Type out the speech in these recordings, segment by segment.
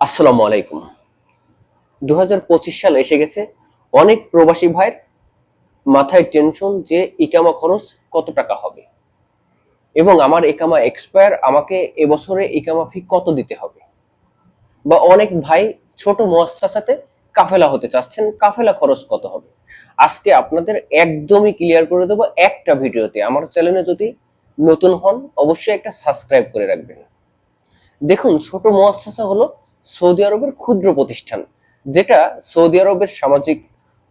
আসসালামু আলাইকুম। দু হাজার পঁচিশ সাল এসে গেছে। অনেক প্রবাসী ভাইয়ের মাথায় টেনশন যে ইকামা খরচ কত টাকা হবে। এবং আমার ইকামা এক্সপায়ার আমাকে এবছরে ইকামা ফি কত দিতে হবে। বা অনেক ভাই ছোট মহাসাতে কাফেলা হতে চাচ্ছেন, কাফেলা খরচ কত হবে। আজকে আপনাদের একদমই ক্লিয়ার করে দেবো একটা ভিডিওতে। আমার চ্যানেলে যদি নতুন হন, অবশ্যই একটা সাবস্ক্রাইব করে রাখবেন। দেখুন, ছোট মহাসাসা হলো সৌদি আরবের ক্ষুদ্র প্রতিষ্ঠান যেটা সৌদি আরবের সামাজিক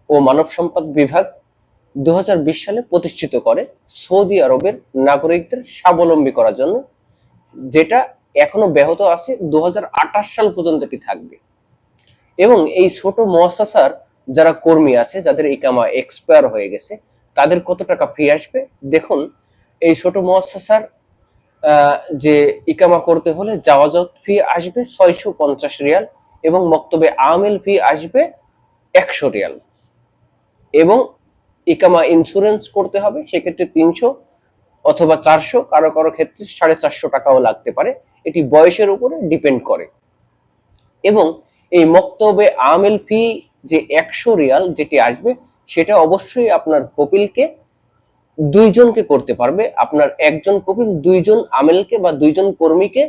ও মানব সম্পদ বিভাগ দু হাজার বিশ সালে প্রতিষ্ঠিত করে সৌদি আরবের নাগরিকদের স্বাবলম্বী করার জন্য যেটা এখনও ব্যাহত আছে দু হাজার আঠাশ সাল পর্যন্ত এটি থাকবে। এবং এই ছোট মহাসাসার যারা কর্মী আছে যাদের ইকামা এক্সপায়ার হয়ে গেছে তাদের কত টাকা ফি আসবে? দেখুন এই ছোট মহাসাসার আহ, যে ইকামা করতে হলে জাওয়াজত ফি আসবে ছয়শো পঞ্চাশ রিয়াল এবং মক্তবে আমেল ফি আসবে একশো রিয়াল। এবং ইকামা ইন্স্যুরেন্স করতে হবে, সেক্ষেত্রে তিনশো অথবা চারশো, কারও কারও ক্ষেত্রে সাড়ে চারশো টাকাও লাগতে পারে। এটি বয়সের উপরে ডিপেন্ড করে। এবং এই মক্তবে আমেল ফি যে একশো রিয়াল যেটি আসবে, সেটা অবশ্যই আপনার কপিলকে দুইজনকে করতে পারবে। আপনার একজন কপিল, দুইজন আমেলকে বা দুইজন কর্মীকে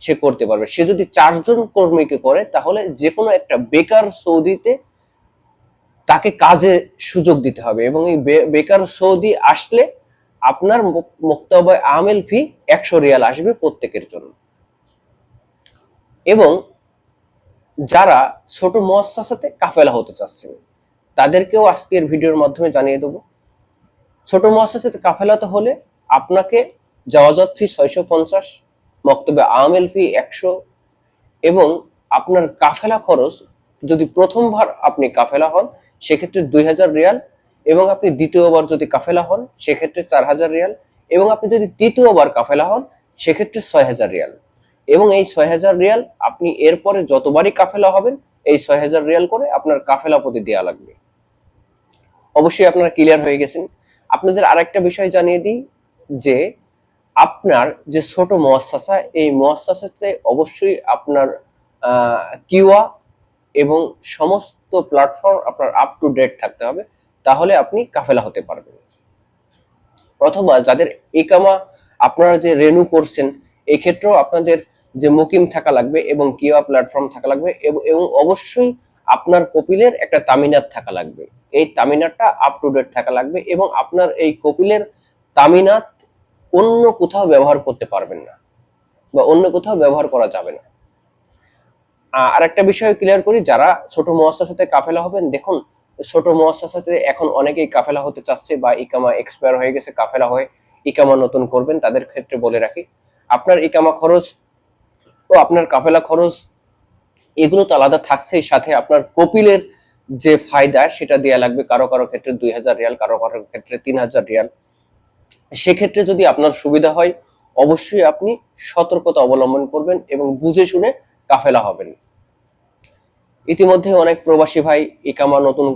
সে করতে পারবে। সে যদি চারজন কর্মীকে করে, তাহলে যে কোনো একটা বেকার সৌদিতে তাকে কাজে সুযোগ দিতে হবে এবং এই বেকার সৌদি আসলে আপনার মুক্তব আমেল ফি একশো রিয়াল আসবে প্রত্যেকের জন্য। এবং যারা ছোট মহাসাতে কাফেলা হতে চাচ্ছেন, তাদেরকেও আজকের ভিডিওর মাধ্যমে জানিয়ে দেবো। ছোট মহাসাতে কাফেলাতে হলে আপনাকে জাওয়াজাত ফি ছয়শো পঞ্চাশ, মক্তবে আমেল ফি একশো এবং আপনার কাফেলা খরচ, যদি প্রথমবার আপনি কাফেলা হন, সেক্ষেত্রে দুই হাজার রিয়াল এবং আপনি দ্বিতীয়বার যদি কাফেলা হন, সেক্ষেত্রে চার হাজার রিয়াল এবং আপনি যদি তৃতীয়বার কাফেলা হন, সেক্ষেত্রে ছয় হাজার রিয়াল এবং এই ছয় হাজার রিয়াল আপনি এরপরে যতবারই কাফেলা হবেন, এই ছয় হাজার রিয়াল করে আপনার কাফেলা প্রতি দেওয়া লাগবে। অবশ্যই আপনারা ক্লিয়ার হয়ে গেছেন। আপনাদের আরেকটা বিষয় জানিয়ে দিই, যে আপনার যে ছোট মহাসাসা এই মহাসাসাতে অবশ্যই আপনার কিউয়া এবং সমস্ত প্ল্যাটফর্ম আপনার আপ টু ডেট থাকতে হবে, তাহলে আপনি কাফেলা হতে পারবেন। অথবা যাদের একামা, আপনারা যে রেনু করছেন এই ক্ষেত্রেও আপনাদের যে মুকিম থাকা লাগবে এবং কিওয়া প্ল্যাটফর্ম থাকা লাগবে এবং অবশ্যই আপনার কপিলের একটা তামিনাত থাকা লাগবে। এই তামিনাতটা আপ টু ডেট থাকা লাগবে এবং আপনার এই কপিলের তামিনাত অন্য কোথাও ব্যবহার করতে পারবেন না বা অন্য কোথাও ব্যবহার করা যাবে না। আর একটা বিষয় ক্লিয়ার করি, যারা ছোট মহাসাতে কাফেলা হবেন, দেখুন, ছোট মহাসাতে এখন অনেকেই কাফেলা হতে চাচ্ছে বা ইকামা এক্সপায়ার হয়ে গেছে, কাফেলা হয়ে ইকামা নতুন করবেন, তাদের ক্ষেত্রে বলে রাখি। আপনার ইকামা খরচ ও আপনার কাফেলা খরচ এগুলো তো আলাদা থাকছেই সাথে আপনার কপিলের যে ফায়দা সেটা দেওয়া লাগবে কারও কারও ক্ষেত্রে দুই হাজার রিয়াল কারও কারও ক্ষেত্রে তিন হাজার রিয়াল। সেক্ষেত্রে যদি আপনার সুবিধা হয় অবশ্যই আপনি সতর্কতা অবলম্বন করবেন এবং বুঝে শুনে কাফেলা হবেন। ইতিমধ্যে অনেক প্রবাসী ভাই ইকামা নতুন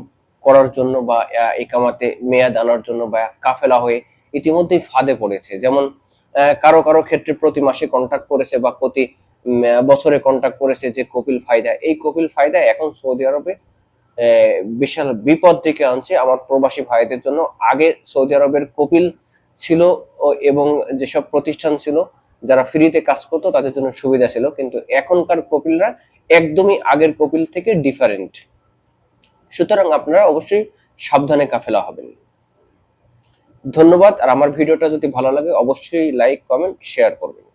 করার জন্য বা আহ, ইকামাতে মেয়াদ আনার জন্য বা কাফেলা হয়ে ইতিমধ্যেই ফাঁদে পড়েছে। যেমন কারও কারও ক্ষেত্রে প্রতি মাসে কন্ট্যাক্ট করেছে বা প্রতি বছরে কন্ট্যাক্ট করেছে যে কপিল ফায়দা এই কপিল ফায়দা এখন সৌদি আরবে বিশাল বিপদ ডেকে আনছে আমার প্রবাসী ভাইদের জন্য। আগে সৌদি আরবের কপিল ছিল এবং যেসব প্রতিষ্ঠান ছিল, যারা ফ্রিতে কাজ করতো, তাদের জন্য সুবিধা ছিল। কিন্তু এখনকার কপিলরা একদমই আগের কপিল থেকে ডিফারেন্ট সুতরাং আপনারা অবশ্যই সাবধানে কাফেলা হবেন। ধন্যবাদ। আর আমার ভিডিওটা যদি ভালো লাগে, অবশ্যই লাইক কমেন্ট শেয়ার করবেন।